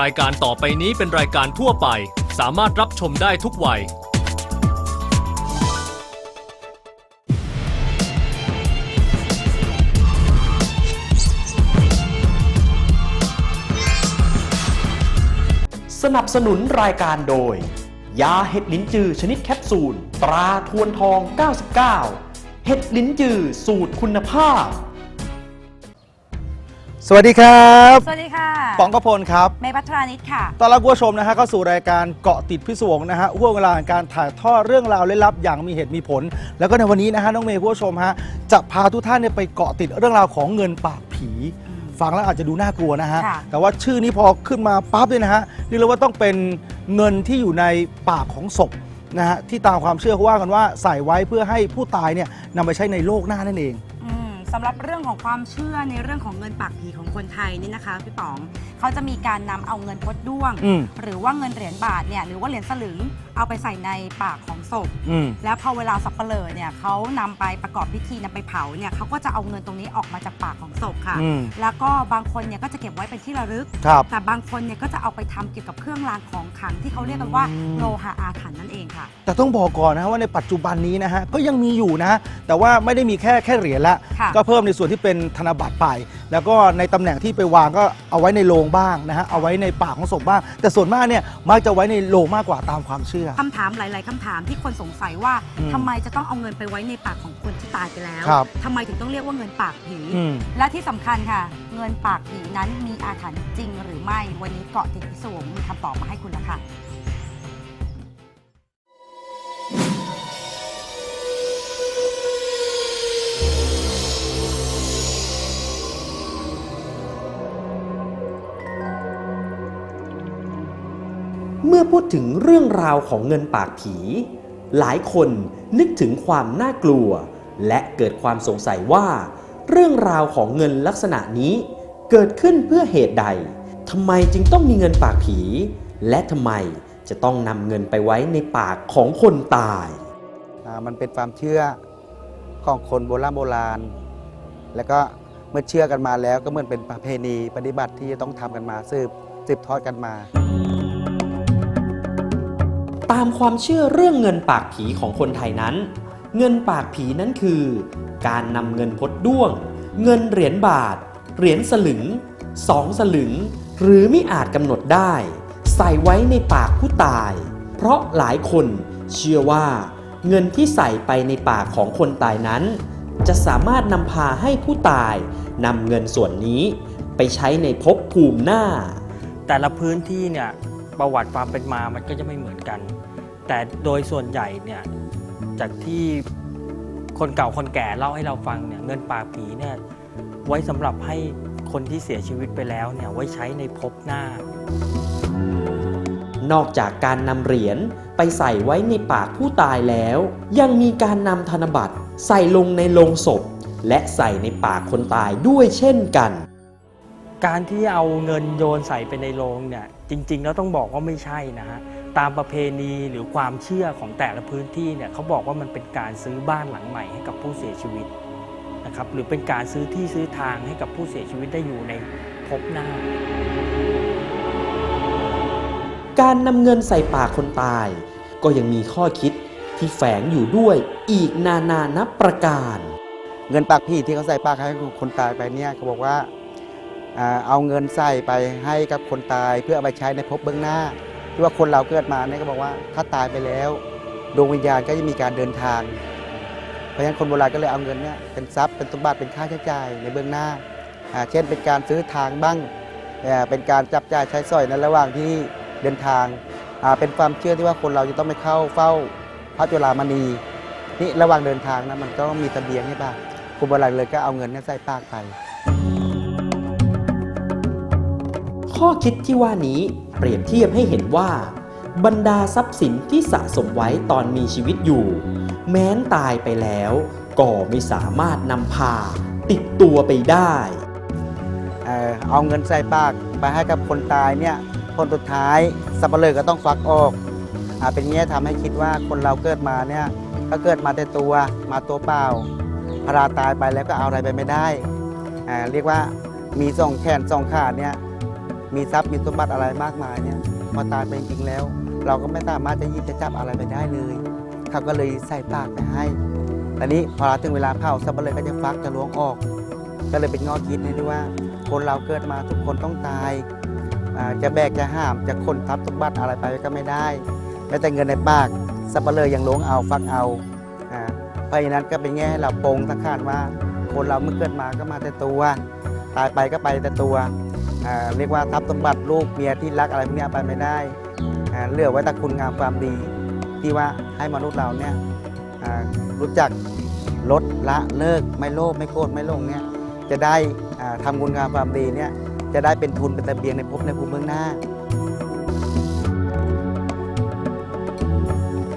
รายการต่อไปนี้เป็นรายการทั่วไป สามารถรับชมได้ทุกวัย สนับสนุนรายการโดย ยาเห็ดลิ้นจือชนิดแคปซูล ตราทวนทอง 99 เห็ดลิ้นจือสูตรคุณภาพ สวัสดีครับ สวัสดีค่ะป๋องกพลครับเมย์พัทรานิดค่ะ ตอนรับคุณผู้ชมนะฮะเข้าสู่รายการเกาะติดพิศวงนะฮะห่วงเวลาแห่งการถ่ายทอดเรื่องราวลึกลับอย่างมีเหตุมีผล แล้วก็ในวันนี้นะฮะน้องเมย์คุณผู้ชมฮะจะพาทุกท่านเนี่ยไปเกาะติดเรื่องราวของเงินปากผี ฟังแล้วอาจจะดูน่ากลัวนะฮะ ค่ะ แต่ว่าชื่อนี้พอขึ้นมาปั๊บเนี่ยนะฮะเรียกเลยว่าต้องเป็นเงินที่อยู่ในปากของศพนะฮะที่ตามความเชื่อเขาว่ากันว่าใส่ไว้เพื่อให้ผู้ตายเนี่ยนำไปใช้ในโลกหน้านั่นเองอืม สำหรับเรื่องของความเชื่อในเรื่องของเงินปากผีของคนไทยนี่นะคะพี่ป๋องเขาจะมีการนำเอาเงินพดด้วง อืม หรือว่าเงินเหรียญบาทเนี่ยหรือว่าเหรียญสลึงเอาไปใส่ในปากของศพ อืม แล้วพอเวลาสับเปลอเนี่ยเขานำไปประกอบพิธีนำไปเผาเนี่ยเขาก็จะเอาเงินตรงนี้ออกมาจากปากของศพค่ะ อืม แล้วก็บางคนเนี่ยก็จะเก็บไว้เป็นที่ระลึก ครับ แต่บางคนเนี่ยก็จะเอาไปทำเกี่ยวกับเครื่องรางของขลังที่เขาเรียกกันว่าอืม โลหะอาถรรพ์นั่นเองค่ะ แต่ต้องบอกก่อนนะฮะว่าในปัจจุบันนี้นะฮะก็ยังมีอยู่นะฮะแต่ว่าไม่ได้มีแค่แค่เหรียญละ ค่ะ ก็เพิ่มในส่วนที่เป็นธนบัตรไป แล้วก็ในตำแหน่งที่ไปวางก็เอาไว้ในโลงบ้างนะฮะเอาไว้ในปากของศพบ้าง แต่ส่วนมากเนี่ยมักจะไว้ในโลงมากกว่าตามความเชื่อ คำถามหลาย ๆคำถามที่คนสงสัยว่าอืมทำไมจะต้องเอาเงินไปไว้ในปากของคนที่ตายไปแล้วครับ ทำไมถึงต้องเรียกว่าเงินปากผี อืม และที่สำคัญค่ะ เงินปากผีนั้นมีอาถรรพ์จริงหรือไม่วันนี้เกาะติดพิศวงมีคำตอบมาให้คุณแล้วค่ะ มื่อพูดถึงเรื่องราวของเงินปากผี หลายคนนึกถึงความน่ากลัว และเกิดความสงสัยว่า เรื่องราวของเงินลักษณะนี้ เกิดขึ้นเพื่อเหตุใดทำไมจึงต้องมีเงินปากผี และทำไมจะต้องนำเงินไปไว้ในปากของคนตายอ่ามันเป็นความเชื่อของคนโบราณโบราณ แล้วก็เมื่อเชื่อกันมาแล้วก็เหมือนเป็นประเพณีปฏิบัติที่จะต้องทำกันมาสืบสืบทอดกันมา ตามความเชื่อเรื่องเงินปากผีของคนไทยนั้น เงินปากผีนั้นคือ การนำเงินพดด้วง เงินเหรียญบาท เหรียญสลึงสองสลึง หรือไมิอาจกำหนดได้ ใส่ไว้ในปากผู้ตาย เพราะหลายคนเชื่อว่า เงินที่ใส่ไปในปากของคนตายนั้น จะสามารถนำพาให้ผู้ตายนำเงินส่วนนี้ ไปใช้ในภพภูมิหน้า แต่ละพื้นที่เนี่ย ประวัติความเป็นมามันก็จะไม่เหมือนกัน แต่โดยส่วนใหญ่เนี่ยจากที่คนเก่าคนแก่เล่าให้เราฟังเนี่ยเงินปากผีเนี่ยไว้สำหรับให้คนที่เสียชีวิตไปแล้วเนี่ยไว้ใช้ในภพหน้า นอกจากการนำเหรียญไปใส่ไว้ในปากผู้ตายแล้ว ยังมีการนำธนบัตรใส่ลงในโลงศพ และใส่ในปากคนตายด้วยเช่นกัน การที่เอาเงินโยนใส่ไปในโรงเนี่ยจริง ๆ แล้วต้องบอกว่าไม่ใช่นะฮะตามประเพณีหรือความเชื่อของแต่ละพื้นที่เนี่ยเขาบอกว่ามันเป็นการซื้อบ้านหลังใหม่ให้กับผู้เสียชีวิตนะครับหรือเป็นการซื้อที่ซื้อทางให้กับผู้เสียชีวิตได้อยู่ในภพหน้า การนำเงินใส่ปากคนตาย ก็ยังมีข้อคิดที่แฝงอยู่ด้วยอีกนานานับประการ เงินปากพี่ที่เขาใส่ปากให้คนตายไปเนี่ยเขาบอกว่าอ่า เอาเงินใส่ไปให้กับคนตายเพื่อเอาไปใช้ในภพเบื้องหน้าที่ว่าคนเราเกิดมาเนี่ยก็บอกว่าถ้าตายไปแล้วดวงวิญญาณก็จะมีการเดินทาง เพราะฉะนั้นคนโบราณก็เลยเอาเงินเนี่ยเป็นทรัพย์เป็นสมบัติเป็นค่าใช้จ่ายในเบื้องหน้า เช่นเป็นการซื้อทางบ้างเป็นการจับจ่ายใช้สอยในระหว่างที่เดินทาง เป็นความเชื่อที่ว่าคนเราจะต้องไปเข้าเฝ้าพระจุฬามณีนี่ระหว่างเดินทางนะมันก็มีตะเบียงใช่ปะคุณโบราณเลยก็เอาเงินเนี่ยใส่ปากไป ข้อคิดที่ว่านี้เปรียบเทียบให้เห็นว่า บรรดาทรัพย์สินที่สะสมไว้ตอนมีชีวิตอยู่ แม้นตายไปแล้ว ก็ไม่สามารถนำพา ติดตัวไปได้เอ่อเอาเงินใส่ปากไปให้กับคนตายเนี่ยคนสุดท้ายสับเปลือก็ต้องฟักออกอาเป็นเงี้ยทำให้คิดว่าคนเราเกิดมาเนี่ยก็เกิดมาแต่ตัวมาตัวเปล่าพราตายไปแล้วก็เอาอะไรไปไม่ได้อ่าเรียกว่ามีสองแขนสองขาเนี่ย มีทรัพย์มีสมบัติอะไรมากมายเนี่ยพอตายไปจริงแล้ว เราก็ไม่สามารถจะยิบจะจับอะไรไปได้เลยเขาก็เลยใส่ปากไปให้ตอนนี้พอถึงเวลาเผาสับะเลยก็จะฟักจะล้วงออก ก็เลยเป็นงอคิดนี่ด้วยว่า คนเราเกิดมาทุกคนต้องตายจะแบกจะห้ามจะคนทรัพย์สมบัติอะไรไปก็ไม่ได้แม้แต่เงินในปากสับะเลยยังล้วงเอาฟักเอาอ่าเพราะฉะนั้นก็เป็นแง่ให้เราปรงสังขารว่า คนเราเมื่อเกิดมาก็มาแต่ตัว ตายไปก็ไปแต่ตัว เรียกว่าทรัพย์สมบัติลูกเมียที่รักอะไรพวกนี้ไปไม่ได้เหลือไว้แต่คุณงามความดี ที่ว่าให้มนุษย์เราเนี่ยรู้จักลดละเลิกไม่โลภไม่โกรธไม่หลงเนี่ยจะได้อ่าทำคุณงามความดีเนี่ยจะได้เป็นทุนเป็นตะเบียงในภพในภูมิเมืองหน้า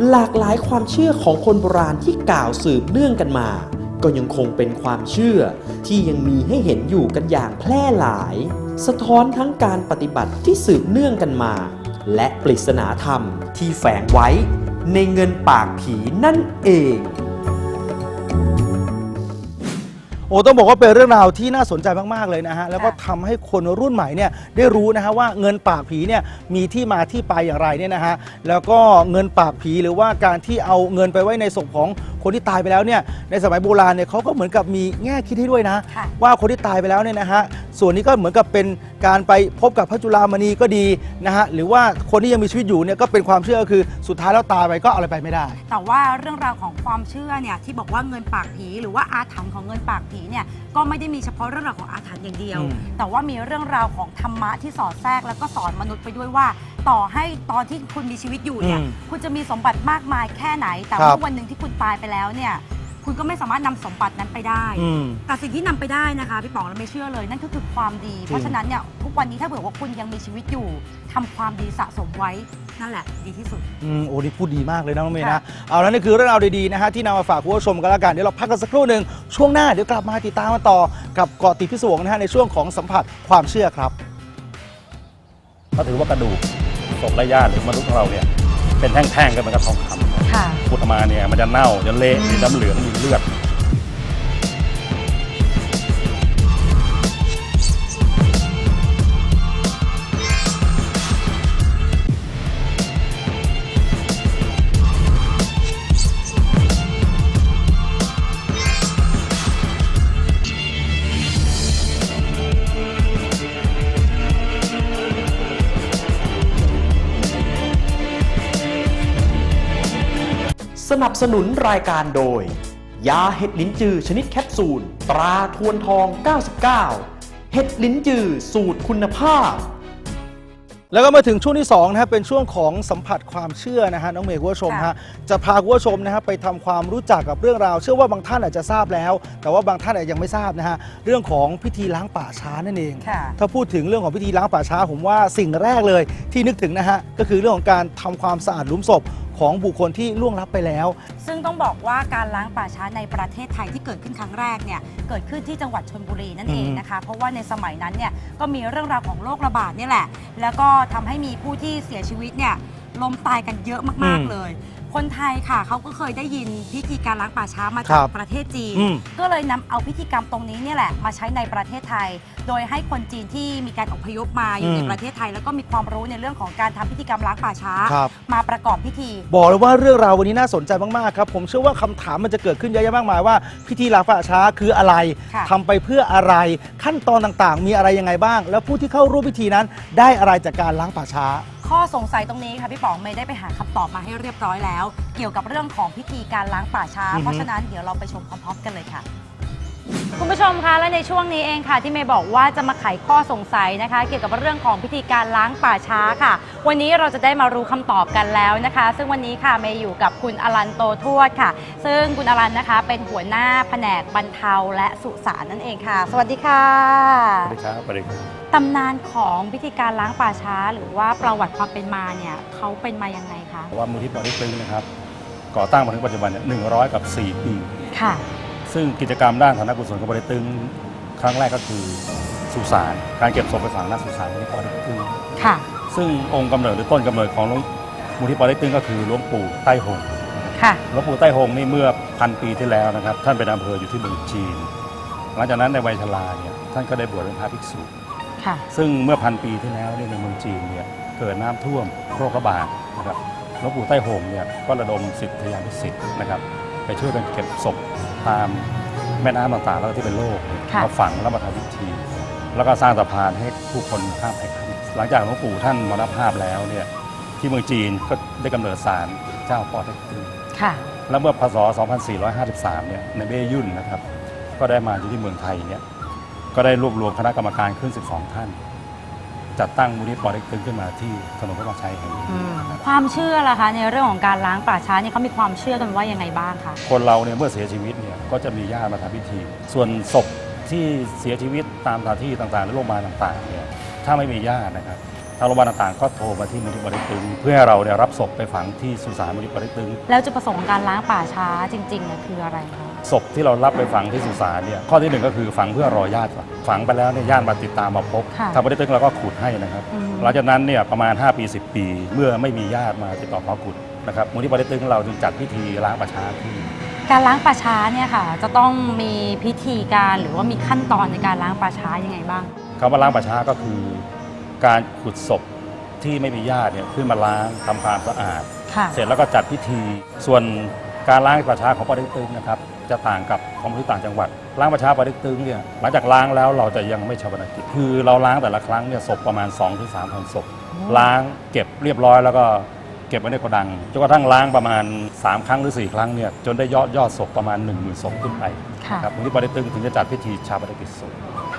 หลากหลายความเชื่อของคนโบราณที่กล่าวสืบเนื่องกันมา ก็ยังคงเป็นความเชื่อที่ยังมีให้เห็นอยู่กันอย่างแพร่หลาย สะท้อนทั้งการปฏิบัติที่สืบเนื่องกันมา และปริศนาธรรมที่แฝงไว้ในเงินปากผีนั่นเอง โอ้ต้องบอกว่าเป็นเรื่องราวที่น่าสนใจมากๆเลยนะฮะแล้วก็ทำให้คนรุ่นใหม่เนี่ยได้รู้นะฮะว่าเงินปากผีเนี่ยมีที่มาที่ไปอย่างไรเนี่ยนะฮะแล้วก็เงินปากผีหรือว่าการที่เอาเงินไปไว้ในศพของคนที่ตายไปแล้วเนี่ยในสมัยโบราณเนี่ยเขาก็เหมือนกับมีแง่คิดให้ด้วยนะ ค่ะ ว่าคนที่ตายไปแล้วเนี่ยนะฮะส่วนนี้ก็เหมือนกับเป็นการไปพบกับพระจุลามณีก็ดีนะฮะหรือว่าคนที่ยังมีชีวิตอยู่เนี่ยก็เป็นความเชื่อคือสุดท้ายแล้วตายไปก็เอาอะไรไปไม่ได้ แต่ว่าเรื่องราวของความเชื่อเนี่ยที่บอกว่าเงินปากผีหรือว่าอาถรรพ์ของเงินปากผีเนี่ยก็ไม่ได้มีเฉพาะเรื่องราวของอาถรรพ์อย่างเดียว อืม แต่ว่ามีเรื่องราวของธรรมะที่สอดแทรกแล้วก็สอนมนุษย์ไปด้วยว่า ต่อให้ตอนที่คุณมีชีวิตอยู่เนี่ยอืมคุณจะมีสมบัติมากมายแค่ไหนแต่ครับเมื่อวันหนึ่งที่คุณตายไปแล้วเนี่ย คุณก็ไม่สามารถนำสมบัตินั้นไปได้อืม แต่สิ่งที่นำไปได้นะคะพี่ป๋องเราไม่เชื่อเลยนั่นก็คือความดี เพราะฉะนั้นเนี่ยทุกวันนี้ถ้าเผื่อว่าคุณยังมีชีวิตอยู่ทำความดีสะสมไว้นั่นแหละ ดีที่สุด อืมโอ้นี่พูดดีมากเลยนะน้องเมย์ค่ะนะเอาแล้วนี่คือเรื่องราวดีๆนะฮะที่นำมาฝากคุณผู้ชมกันแล้วกันเดี๋ยวเราพักกันสักครู่หนึ่งช่วงหน้าเดี๋ยวกลับมาติดตามมาต่อกับเกาะติดพิศวงนะฮะในช่วงของสัมผัสความเชื่อครับ เขาถือว่ากระดูกศพและญาติหรือมนุษย์ของเราเนี่ยเป็นแท่งๆกันเหมือนกับทองคำ พุดออกมาเนี่ยมันจะเน่าจะเละมีน้ำเหลืองมีเลือด นับสนุนรายการโดย ยาเห็ดลิ้นจือชนิดแคปซูล ตราทวนทอง 99 เห็ดลิ้นจือสูตรคุณภาพ แล้วก็มาถึงช่วงที่2นะฮะเป็นช่วงของสัมผัสความเชื่อนะฮะน้องเมย์คุณผู้ชมฮะจะพาคุณผู้ชมนะฮะไปทำความรู้จักกับเรื่องราว เชื่อว่าบางท่านอาจจะทราบแล้ว แต่ว่าบางท่านอาจจะยังไม่ทราบนะฮะเรื่องของพิธีล้างป่าช้านั่นเอง ค่ะ ถ้าพูดถึงเรื่องของพิธีล้างป่าช้าผมว่าสิ่งแรกเลยที่นึกถึงนะฮะก็คือเรื่องของการทำความสะอาดหลุมศพ ของบุคคลที่ล่วงลับไปแล้ว ซึ่งต้องบอกว่าการล้างป่าช้าในประเทศไทยที่เกิดขึ้นครั้งแรกเนี่ยเกิดขึ้นที่จังหวัดชนบุรีนั่นเองนะคะ เพราะว่าในสมัยนั้นเนี่ยก็มีเรื่องราวของโรคระบาดเนี่ยแหละ แล้วก็ทำให้มีผู้ที่เสียชีวิตเนี่ยล้มตายกันเยอะมาก อืม ๆ เลย คนไทยค่ะเขาก็เคยได้ยินพิธีการล้างป่าช้ามาครัจากบประเทศจีน อืม ก็เลยนำเอาพิธีกรรมตรงนี้เนี่ยแหละมาใช้ในประเทศไทย โดยให้คนจีนที่มีการอพยพมาอยู่อืมในประเทศไทย แล้วก็มีความรู้ในเรื่องของการทำพิธีกรรมล้างป่าช้า ครับ มาประกอบพิธี บอกเลยว่าเรื่องราววันนี้น่าสนใจมาก ๆ ครับ ผมเชื่อว่าคำถามมันจะเกิดขึ้นเยอะแยะมากมายว่าพิธีล้างป่าช้าคืออะไรค่ะ ทำไปเพื่ออะไรขั้นตอนต่างๆ มีอะไรยังไงบ้าง แล้วผู้ที่เข้าร่วมพิธีนั้นได้อะไรจากการล้างป่าช้า ข้อสงสัยตรงนี้ค่ะพี่ป๋องเมย์ได้ไปหาคำตอบมาให้เรียบร้อยแล้ว เกี่ยวกับเรื่องของพิธีการล้างป่าช้า อือฮึ เพราะฉะนั้นเดี๋ยวเราไปชมพร้อมๆกันเลยค่ะ คุณผู้ชมคะและในช่วงนี้เองค่ะ ที่เมย์บอกว่าจะมาไขข้อสงสัยนะคะ เกี่ยวกับเรื่องของพิธีการล้างป่าช้าค่ะ วันนี้เราจะได้มารู้คำตอบกันแล้วนะคะ ซึ่งวันนี้ค่ะเมย์อยู่กับคุณอลันโตทวดค่ะ ซึ่งคุณอลันนะคะ เป็นหัวหน้าแผนกบรรเทาและสุสานนั่นเองค่ะ สวัสดีค่ะ สวัสดีครับสวัสดีครับ ตำนานของพิธีการล้างป่าช้า หรือว่าประวัติความเป็นมาเนี่ยเขาเป็นมายังไงคะว่ามูลที่ปอเต็กตึงนะครับ ก่อตั้งมาถึงปัจจุบันเนี่ยหนึ่งร้อยกับสี่ปีค่ะ ซึ่งกิจกรรมด้านฐานะกุศลของปอเต็กตึงครั้งแรกก็คือสุสานการเก็บศพไปฝังหน้าสุสานมูลที่ปอเต็กตึงค่ะ ซึ่งองค์กำเนิดหรือต้นกำเนิดของหลวงมูลที่ปอเต็กตึงก็คือหลวงปู่ใต้หงค่ะหลวงปู่ใต้หงนี่เมื่อพันปีที่แล้วนะครับ ท่านเป็นอำเภออยู่ที่เมืองจีน หลังจากนั้นในวัยชราเนี่ยท่านก็ได้บวชเป็นพระภิกษุ ค่ะ ซึ่งเมื่อพันปีที่แล้วเนี่ยในเมืองจีนเนี่ยเกิดน้ำท่วมโรคระบาดนะครับหลวงปู่ใต้โหงเนี่ยก็ระดมสิทธิยานุสิทธิ์นะครับไปช่วยกันเก็บศพตามแม่น้ำต่างๆแล้วก็ที่เป็นโรคค่ะมาฝังแล้วมาทำพิธี แล้วก็สร้างสะพานให้ผู้คนข้ามไปข้ามหลังจากหลวงปู่ท่านมรณภาพแล้วเนี่ยที่เมืองจีนก็ได้กำเนิดศาลเจ้าปอเต็กตึง ค่ะ แล้วเมื่อพศ 2453 เนี่ย ในเบ้ยุ่นนะครับ ก็ได้มาอยู่ที่เมืองไทยเนี่ย ก็ได้รวบรวมคณะกรรมการขึ้น 12 ท่าน จัดตั้งมูลนิธิปอเต็กตึงขึ้นมาที่ถนนพระบางชัยแห่งนี้นะครับความเชื่อล่ะคะ ในเรื่องของการล้างป่าช้าเนี่ยเขามีความเชื่อกันว่ายังไงบ้างคะคนเราเนี่ยเมื่อเสียชีวิตเนี่ยก็จะมีญาติมาทำพิธี ส่วนศพที่เสียชีวิตตามสถานที่ต่างๆหรือโรงพยาบาลต่างๆเนี่ยถ้าไม่มีญาตินะครับ ทางโรงพยาบาลต่างๆ ก็โทรมาที่มูลนิธิปอเต็กตึง เพื่อให้เราเนี่ยรับศพไปฝังที่สุสานมูลนิธิปอเต็กตึง แล้วจุดประสงค์ของการล้างป่าช้าจริงๆเนี่ยคืออะไรคะ ศพที่เรารับไปฝังที่สุสานเนี่ยข้อที่หนึ่งก็คือฝังเพื่อรอญาติก่อนฝังไปแล้วเนี่ยญาติมาติดตามมาพบค่ะทางปอเต็กตึงเราก็ขุดให้นะครับอืม หลังจากนั้นเนี่ยประมาณ 5 ปี 10 ปี เมื่อไม่มีญาติมาติดต่อขอขุดนะครับมูลนิธิปอเต็กตึงเราจึงจัดพิธีล้างประชาขึ้นการล้างป่าช้าเนี่ยค่ะ จะต้องมีพิธีการหรือว่ามีขั้นตอนในการล้างป่าช้ายังไงบ้าง คำว่าล้างป่าช้าก็คือ การขุดศพที่ไม่มีญาติเนี่ยขึ้นมาล้างทำความสะอาด ค่ะ เสร็จแล้วก็จัดพิธี ส่วนการล้างป่าช้าของปอเต็กตึงนะครับจะต่างกับของที่ต่างจังหวัด ล้างป่าช้าปอเต็กตึงเนี่ยหลังจากล้างแล้วเราจะยังไม่ชาปนกิจคือเราล้างแต่ละครั้งเนี่ยศพประมาณ2-3ถึงพันศพ ล้างเก็บเรียบร้อยแล้วก็เก็บไว้ในโกดังจนกระทั่งล้างประมาณ 3 ครั้งหรือ 4 ครั้งเนี่ยจนได้ยอดยอดศพประมาณ 1 0,000ศพขึ้นไปค่ะครับมูลนิธิปอเต็กตึงถึงจะจัดพิธีชาปนกิจศพ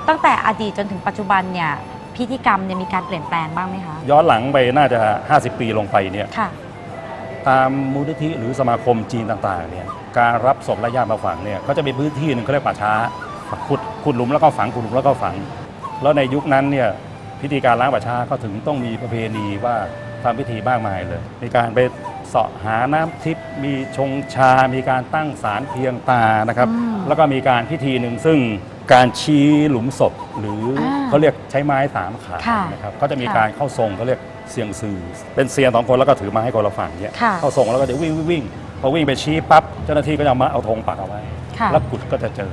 ตั้งแต่อดีตจนถึงปัจจุบันเนี่ย พิธีกรรมเนี่ยมีการเปลี่ยนแปลงบ้างไหมคะย้อนหลังไปน่าจะ 50 ปีลงไปเนี่ยค่ะ ตามมูลนิธิหรือสมาคมจีนต่างๆเนี่ยการรับศพและญาติมาฝังเนี่ยเขาจะมีพื้นที่หนึ่งเขาเรียกป่าช้าขุดขุดหลุมแล้วก็ฝังขุดหลุมแล้วก็ฝัง แล้วในยุคนั้นเนี่ยพิธีการล้างป่าช้าก็ถึงต้องมีประเพณีว่าทำพิธีมากมายเลย มีการไปเสาะหาน้ำทิพย์มีชงชา มีการตั้งศาลเพียงตานะครับอืมแล้วก็มีการพิธีหนึ่งซึ่ง การชี้หลุมศพหรืออาเขาเรียกใช้ไม้สามขาค่ะนะครับเขาจะมีค่ะการเข้าทรงเขาเรียกเสียงซือเป็นเสียงสองคนแล้วก็ถือไม้ให้คนละฝั่งเนี่ยค่ะ เข้าทรงแล้วก็จะวิ่งวิ่งวิ่งพอวิ่งไปชี้ปั๊บเจ้าหน้าที่ก็จะเอามาเอาธงปักเอาไว้ ค่ะ แล้วกุดก็จะเจอ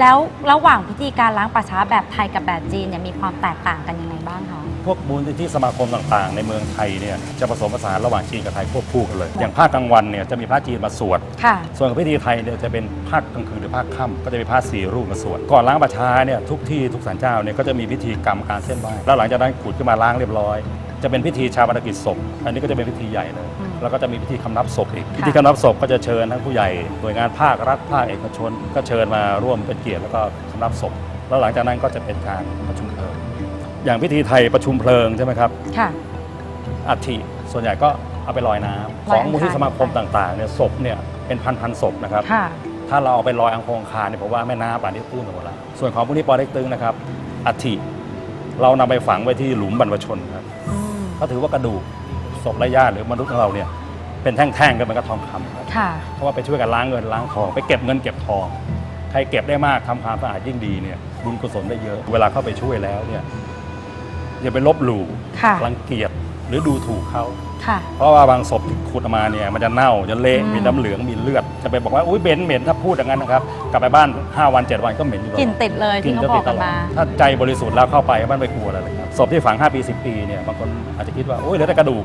แล้วระหว่างพิธีการล้างป่าช้าแบบไทยกับแบบจีนเนี่ยมีความแตกต่างกันยังไงบ้างคะ พวกมูลนิธิสมาคมต่างๆ ในเมืองไทยเนี่ยจะผสมผสานระหว่างจีนกับไทยควบคู่กันเลย อย่างภาคกลางวันเนี่ยจะมีพระจีนมาสวด ค่ะ ส่วนของพิธีไทยเนี่ยจะเป็นภาคกลางคืนหรือภาคค่ำก็จะมีพระสี่รูปมาสวดก่อนล้างประชาเนี่ยทุกที่ทุกศาลเจ้าเนี่ยก็จะมีพิธีกรรมการเส้นไหว้แล้วหลังจากนั้นขุดขึ้นมาล้างเรียบร้อย จะเป็นพิธีชาปนกิจศพอันนี้ก็จะเป็นพิธีใหญ่เลยอืมแล้วก็จะมีพิธีคำนับศพอีกค่ะพิธีคำนับศพก็จะเชิญทั้งผู้ใหญ่หน่วยงานภาครัฐภาคเอกชน ก็เชิญมาร่วมเป็นเกียรติแล้วก็คำนับศพแล้วหลังจากนั้นก็จะเป็นการประชุมเพลิง อย่างพิธีไทยประชุมเพลิงใช่ไหมครับค่ะ อัฐิส่วนใหญ่ก็เอาไปลอยน้ำลขอยองอังคารมูลที่สมาคมต่างๆเนี่ยศพเนี่ยเป็นพันๆศพนะครับ ค่ะ ถ้าเราเอาไปลอยอังคงคารเนี่ยผมว่าแม่น้ำป่านนี้ตื้นไปหมดแล้วส่วนของมูลที่ปอเต็กตึงนะครับอัฐิเรานำไปฝังไว้ที่หลุมบรรพชนครับอืมก็ถือว่ากระดูกศพและญาติหรือมนุษย์ของเราเนี่ยเป็นแท่งๆกันเหมือนกับทองคำครับค่ะ เพราะว่าไปช่วยกันล้างเงินล้างทองไปเก็บเงินเก็บทอง ใครเก็บได้มากทำความสะอาดยิ่งดีเนี่ยบุญกุศลได้เยอะ เวลาเข้าไปช่วยแล้วเนี่ย อย่าไปลบหลู่ค่ะรังเกียจหรือดูถูกเขา ค่ะ เพราะว่าบางศพที่ขุดออกมาเนี่ยมันจะเน่าจะเละอืม มีน้ำเหลืองมีเลือด จะไปบอกว่าอุ้ยเหม็นเหม็นถ้าพูดอย่างนั้นนะครับ กลับไปบ้าน 5 วัน 7 วันก็เหม็นอยู่กลิ่นติดเลยที่เขาจะบอติกดตกันลอดมา ถ้าใจบริสุทธิ์แล้วเข้าไปมันไม่กลัวอะไรเลยครับศพที่ฝัง 5 ปี 10 ปีเนี่ยบางคนอาจจะคิดว่าโอ้ยเหลือแต่กระดูก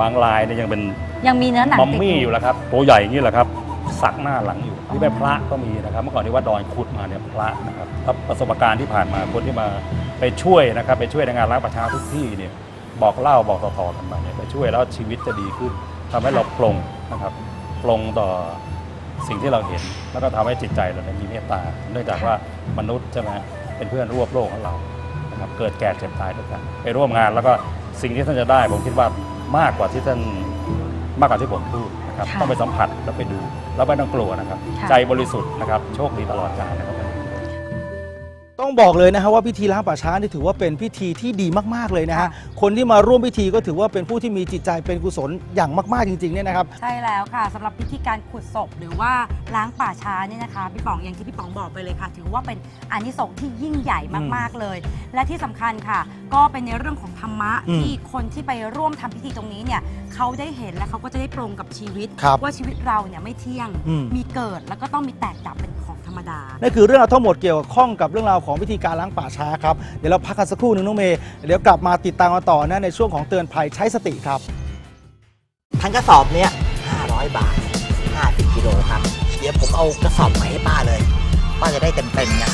บางรายเนี่ยยังเป็นยังมีเนื้อหนังมัมติดมี่อยู่แล้วครับตัวใหญ่อย่างนี้แหละครับ สักหน้าหลังอยู่ที่เป็นพระก็มีนะครับ เมื่อก่อนที่ว่าดอยขุดมาเนี่ยพระนะครับแล้วประสบการณ์ที่ผ่านมาคนที่มาไปช่วยนะครับ ไปช่วยในงานล้างประชาทุกที่เนี่ยบอกเล่าบอกต่อๆกันมาเนี่ยไปช่วยแล้วชีวิตจะดีขึ้นทำให้เราปลงนะครับปลงต่อสิ่งที่เราเห็น แล้วก็ทำให้จิตใจเราเนี่ยมีเมตตาเนื่องจากว่ามนุษย์ใช่ไหมเป็นเพื่อนร่วมโลกของเรานะครับเกิดแก่เจ็บตายด้วยกัน ไปร่วมงานแล้วก็สิ่งที่ท่านจะได้ผมคิดว่ามากกว่าที่ท่านมากกว่าที่ผมพูด นะครับ ค่ะต้องไปสัมผัสแล้วไปดูแล้วไม่ต้องกลัวนะครับ ค่ะ ใจบริสุทธิ์นะครับ โชคดีตลอดกาลนะครับ ต้องบอกเลยนะฮะว่าพิธีล้างป่าช้านี่ถือว่าเป็นพิธีที่ดีมากๆเลยนะฮะค่ะคนที่มาร่วมพิธีก็ถือว่าเป็นผู้ที่มีจิตใจเป็นกุศลอย่างมากๆจริงๆเนี่ยนะครับ ใช่แล้วค่ะสำหรับพิธีการขุดศพหรือว่าล้างป่าช้าเนี่ยนะคะพี่ป๋องอย่างที่พี่ป๋องบอกไปเลยค่ะ ถือว่าเป็นอานิสงส์ที่ยิ่งใหญ่มากๆเลย และที่สำคัญค่ะ ก็เป็นในเรื่องของธรรมะอืมที่คนที่ไปร่วมทำพิธีตรงนี้เนี่ยเขาได้เห็นและเขาก็จะได้ปรงกับชีวิต ครับว่าชีวิตเราเนี่ยไม่เที่ยงอืม มีเกิดแล้วก็ต้องมีแตกดับเป็นของธ รรรรมดา นั่นคือเรื่องราวทั้งหมดเกี่ยวข้องกับเรื่องราวของวิธีการล้างป่าช้าครับ เดี๋ยวเราพักกันสักครู่หนึงน้องเมย์ เดี๋ยวกลับมาติดตามกันต่อนะในช่วงของเตือนภัยใช้สติครับ ทั้งกระสอบเนี้ย500 บาท 50กิโลครับ เดี๋ยวผมเอากระสอบมาให้ป้าเลย ป้าจะได้เต็มๆไง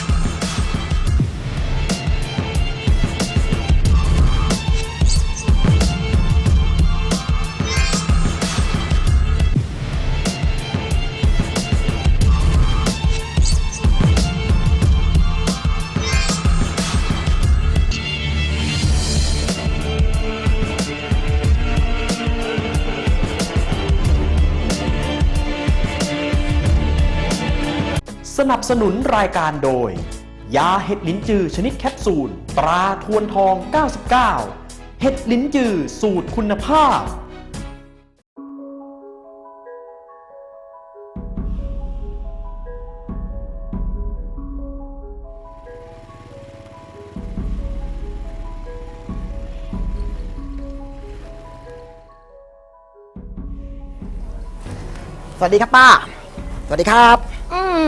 สนับสนุนรายการโดย ยาเห็ดลิ้นจือชนิดแคปซูล ตราทวนทอง 99 เห็ดลิ้นจือสูตรคุณภาพ สวัสดีครับป้า สวัสดีครับ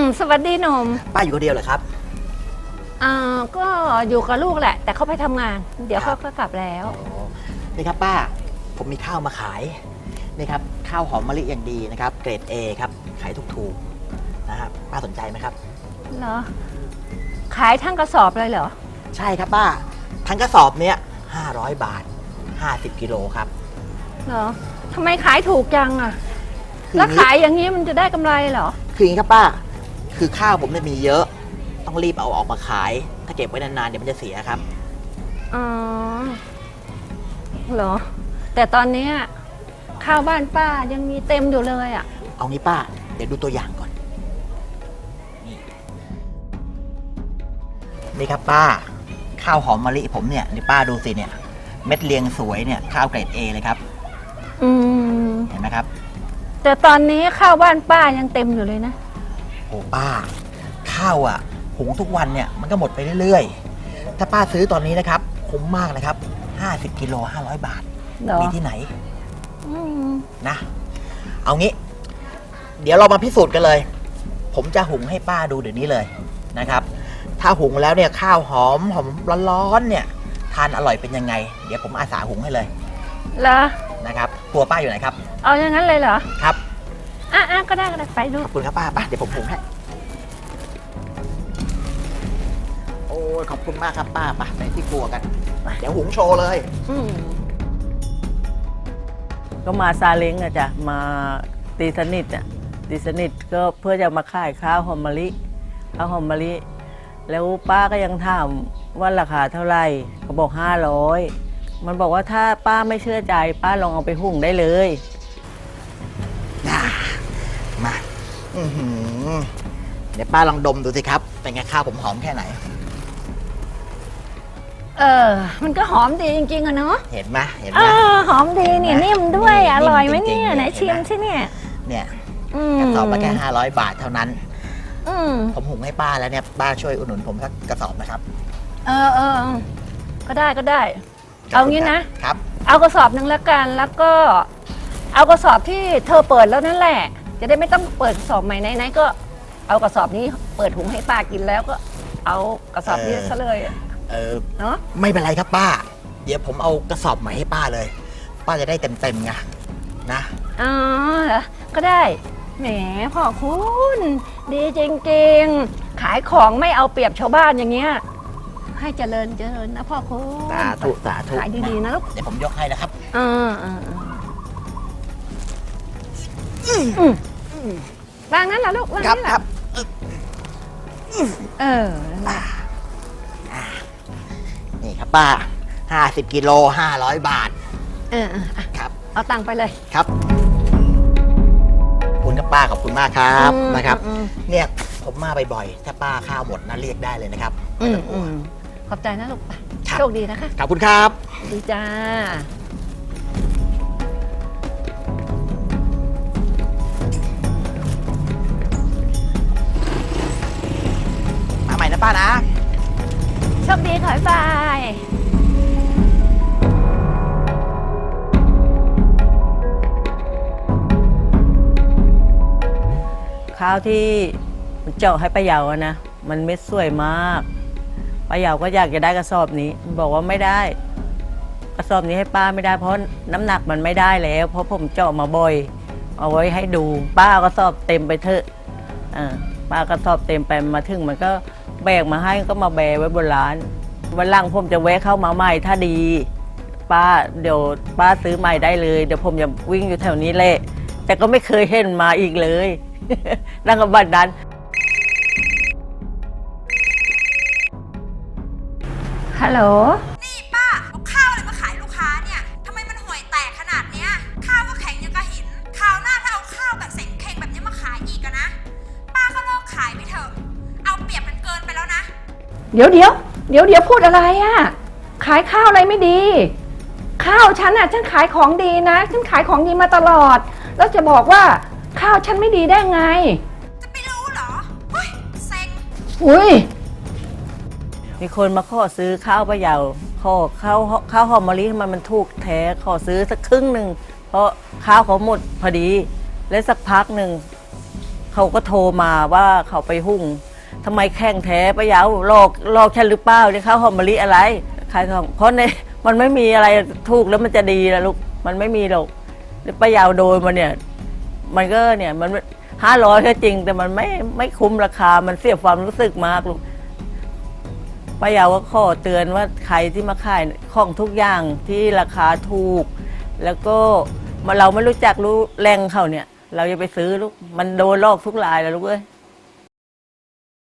มสวัสดีหนุ่มป้าอยู่คนเดียวเหรอครับ อ่าก็อยู่กับลูกแหละ แต่เขาไปทำงาน เดี๋ยวเขาก็กลับแล้วนี่ครับป้า ผมมีข้าวมาขายนี่ครับข้าวหอมมะลิอย่างดีนะครับ เกรด A ครับ ขายถูกๆนะครับป้าสนใจไหมครับ เหรอ ขายทั้งกระสอบเลยเหรอ ใช่ครับป้า ทั้งกระสอบเนี้ย500 บาท 50 กิโลครับเหรอทำไมขายถูกจังอะคือแล้วอย่างนี้ขายอย่างนี้มันจะได้กำไรเหรอ คืออย่างนี้ครับป้า คือข้าวผมเนี่ยมีเยอะ ต้องรีบเอาออกมาขาย ถ้าเก็บไว้นานๆเดี๋ยวมันจะเสียครับ อ๋อเหรอ แต่ตอนเนี้ยข้าวบ้านป้ายังมีเต็มอยู่เลยอะ เอางี้ป้า เดี๋ยวดูตัวอย่างก่อน นี่นี่ครับป้า ข้าวหอมมะลิผมเนี่ยนี่ป้าดูสิเนี่ย เม็ดเรียงสวยเนี่ยข้าวเกรด A เลยครับ อืม เห็นไหมครับ แต่ตอนนี้ข้าวบ้านป้ายังเต็มอยู่เลยนะ โอ้ป้า ข้าวอะ่ะหุงทุกวันเนี่ยมันก็หมดไปเรื่อยๆ ถ้าป้าซื้อตอนนี้นะครับคุ้มมากนะครับ 50กิโล500 บาท เหรอมีที่ไหนอืมนะ เอางี้ เดี๋ยวเรามาพิสูจน์กันเลย ผมจะหุงให้ป้าดูเดี๋ยวนี้เลยนะครับ ถ้าหุงแล้วเนี่ยข้าวหอมหอมร้อนๆเนี่ยทานอร่อยเป็นยังไง เดี๋ยวผมอาสาหุงให้เลยเหรอนะครับครัวป้าอยู่ไหนครับ เอาอย่างนั้นเลยเหรอ ครับ อะอะก็ได้ก็ได้ไปดูขอบคุณครับป้าป้าเดี๋ยวผมหุงให้ โอ้ยขอบคุณมากครับป้าไปไปที่ครัวกันไปเดี๋ยวหุงโชว์เลย อืมก็มาซาเล้งอะจ้ะมาตีสนิทอะตีสนิทก็เพื่อจะมาขายข้าวหอมมะลิข้าวหอมมะลิ แล้วป้าก็ยังถามว่าราคาเท่าไหร่เขาบอกห้าร้อยมันบอกว่าถ้าป้าไม่เชื่อใจ ป้าลองเอาไปหุงได้เลย อื้อหือเดี๋ยวป้าลองดมดูสิครับ เป็นไงข้าวผมหอมแค่ไหน เออ มันก็หอมดีจริงๆอะเนาะ เห็นไหมเห็นเอไหม อ หอมดีเนี่ยเห็นไหมนิ่มด้วยนิ่มอร่อยไหมจริเนี่งๆยไหนเห็นไหม ชิมสิเนี่ยเนี่ยอืมกระสอบละแค่500บาทเท่านั้น อืมผมหุงให้ป้าแล้วเนี่ยป้าช่วยอุดหนุนผมสักกระสอบนะครับเออเออก็ได้ก็ได้ เอางี้นะ ครับ เอากระสอบหนึ่งแล้วกันแล้วก็ เอากระสอบที่เธอเปิดแล้วนั่นแหละ จะได้ไม่ต้องเปิดกระสอบใหม่ไหนๆก็เอากระสอบนี้เปิดหุงให้ป้ากินแล้วก็ เอากระสอบนี้เออซะเลยอะเออเนาะไม่เป็นไรครับป้า เดี๋ยวผมเอากระสอบใหม่ให้ป้าเลย ป้าจะได้เต็มๆไงนะอ๋อเหรอก็ได้แหมพ่อคุณดีจริงๆ ขายของไม่เอาเปรียบชาวบ้านอย่างเงี้ยให้เจริญเจริญนะพ่อคุณสาธุสาธุขายดีๆนะลูกเดี๋ยวผมยกให้นะครับอ่าอ่า วางนั้นล่ะลูกวางครับนี่คล่ะรับเออนั่นแหละนี่ครับป้า 50กิโล500 บาทเออเอออะครับ เอาตังค์ไปเลยครับขอบคุณครับป้าขอบคุณมากครับอืมนะครับ อืมเนี่ยผมมาบ่อยๆถ้าป้าข้าวหมดนะเรียกได้เลยนะครับ อืไม่มต้องกลัอืวมขอบใจนะลูกไปครับ โชคดีนะคะ ขอบคุณครับ ดีจ้า ป้านะ โชคดีขอให้บายข้าวที่มันเจาะให้ป้าเยาอะนะ มันเม็ดสวยมากป้าเยาก็อยากจะได้กระสอบนี้ บอกว่าไม่ได้ กระสอบนี้ให้ป้าไม่ได้เพราะน้ำหนักมันไม่ได้แล้ว เพราะผมเจาะมาบ่อย เอาไว้ให้ดู ป้าเอากระสอบเต็มไปเถอะอ่าป้ากระสอบเต็มไปมาถึงมันก็ แบกมาให้ก็มาแบไว้บนร้าน วันหลังผมจะแวะเข้ามาใหม่ถ้าดี ป้าเดี๋ยวป้าซื้อใหม่ได้เลย เดี๋ยวผมจะวิ่งอยู่แถวนี้แหละแต่ก็ไม่เคยเห็นมาอีกเลยนั่งกับบัตรนั้นฮัลโหล เดี๋ยวเดี๋ยวเดี๋ยวเดี๋ยวพูดอะไรอะขายข้าวอะไรไม่ดี ข้าวฉันอะฉันขายของดีนะ ฉันขายของดีมาตลอด แล้วจะบอกว่าข้าวฉันไม่ดีได้ไง จะไปรู้เหรอเฮ้ยเซ็ง อุ้ย มีคนมาขอซื้อข้าวป้าเยาขอข้าวข้าวหอมมะลิทำไมมันถูกแท้ขอซื้อสักครึ่งหนึ่งเพราะข้าวเขาหมดพอดี และสักพักหนึ่งเขาก็โทรมาว่าเขาไปหุ่ง ทำไมแข่งแท้ป้ายาหลอกลอกฉันหรือเปล่าเนี่ยข้าวหอมมะลิอะไรขายของเพราะในมันไม่มีอะไรถูกแล้วมันจะดีนะลูกมันไม่มีหรอกป้ายาวโดนมาเนี่ย มันก็เนี่ยมันห้าร้อยก็จริง แต่มันไม่ไม่คุ้มราคามันเสียความรู้สึกมากลูกป้ายาวก็ขอเตือนว่าใครที่มาขายของทุกอย่างที่ราคาถูก แล้วก็เราไม่รู้จักรู้แรงเขาเนี่ย เราจะไปซื้อลูกมันโดนลอกทุกรายแล้วลูกเอ้ย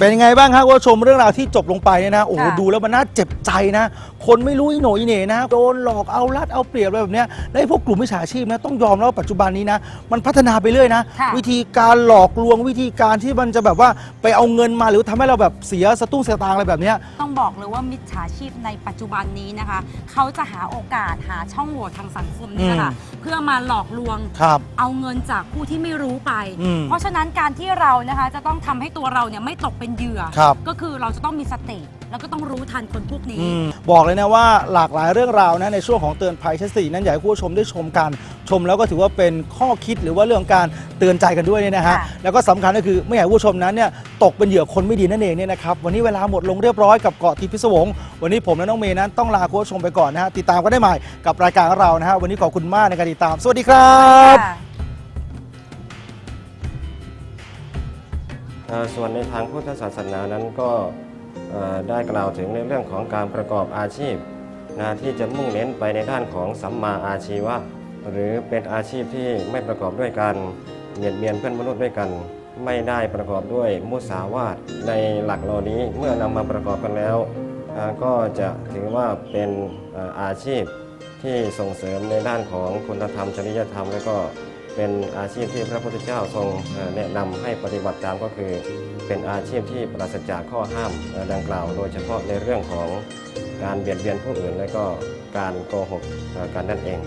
เป็นยังไงบ้างครับคุณผู้ชมเรื่องราวที่จบลงไปเนี่ยนะโอ้โหค่ะดูแล้วมันน่าเจ็บใจนะ คนไม่รู้อีโหนอีเหน่นะโดนหลอกเอารัดเอาเปรียบอะไรแบบเนี้ยและไอ้พวกกลุ่มมิจฉาชีพนะต้องยอมแล้วว่าปัจจุบันนี้นะ มันพัฒนาไปเรื่อยนะ ค่ะ วิธีการหลอกลวงวิธีการที่มันจะแบบว่าไปเอาเงินมาหรือทำให้เราแบบเสียสตุ้งเสียตางอะไรแบบเนี้ย ต้องบอกเลยว่ามิจฉาชีพในปัจจุบันนี้นะคะ เขาจะหาโอกาสหาช่องโหว่ทางสังคมนี่แหละค่ะ เพื่อมาหลอกลวง ครับ เอาเงินจากผู้ที่ไม่รู้ไป อืมเพราะฉะนั้นการที่เรานะคะจะต้องทำให้ตัวเราเนี่ยไม่ตกเป็นเหยื่อ ครับ ก็คือเราจะต้องมีสติแล้วก็ต้องรู้ทันคนพวกนี้ อืมบอกเลยนะว่าหลากหลายเรื่องราวนะในช่วงของเตือนภัยชั้นสี่นั้นอยากให้คุณผู้ชมได้ชมกัน ชมแล้วก็ถือว่าเป็นข้อคิดหรือว่าเรื่องของการเตือนใจกันด้วยเนี่ยนะฮะ ค่ะ แล้วก็สำคัญก็คือไม่อยากให้ผู้ชมนั้นเนี่ยตกเป็นเหยื่อคนไม่ดีนั่นเองเนี่ยนะครับ วันนี้เวลาหมดลงเรียบร้อยกับเกาะติดพิศวง วันนี้ผมและน้องเมย์นั้นต้องลาคุณผู้ชมไปก่อนนะฮะ ติดตามกันได้ใหม่กับรายการของเรานะฮะ วันนี้ขอบคุณมากในการติดตาม สวัสดีครับ ค่ะ ส่วนในทางพุทธศาสนานั้นก็ได้กล่าวถึงในเรื่องของการประกอบอาชีพนะที่จะมุ่งเน้นไปในด้านของสัมมาอาชีวะ หรือเป็นอาชีพที่ไม่ประกอบด้วยการเบียดเบียนเพื่อนมนุษย์ด้วยกัน ไม่ได้ประกอบด้วยมุสาวาทในหลักเหล่านี้เมื่อนำมาประกอบกันแล้ว ก็จะถือว่าเป็นอาชีพที่ส่งเสริมในด้านของคุณธรรมจริยธรรมและก็ เป็นอาชีพที่พระพุทธเจ้าทรงแนะนำให้ปฏิบัติตามก็คือ เป็นอาชีพที่ปราศจากข้อห้ามดังกล่าว โดยเฉพาะในเรื่องของการเบียดเบียนผู้อื่น และก็การโกหกกันนั่นเอง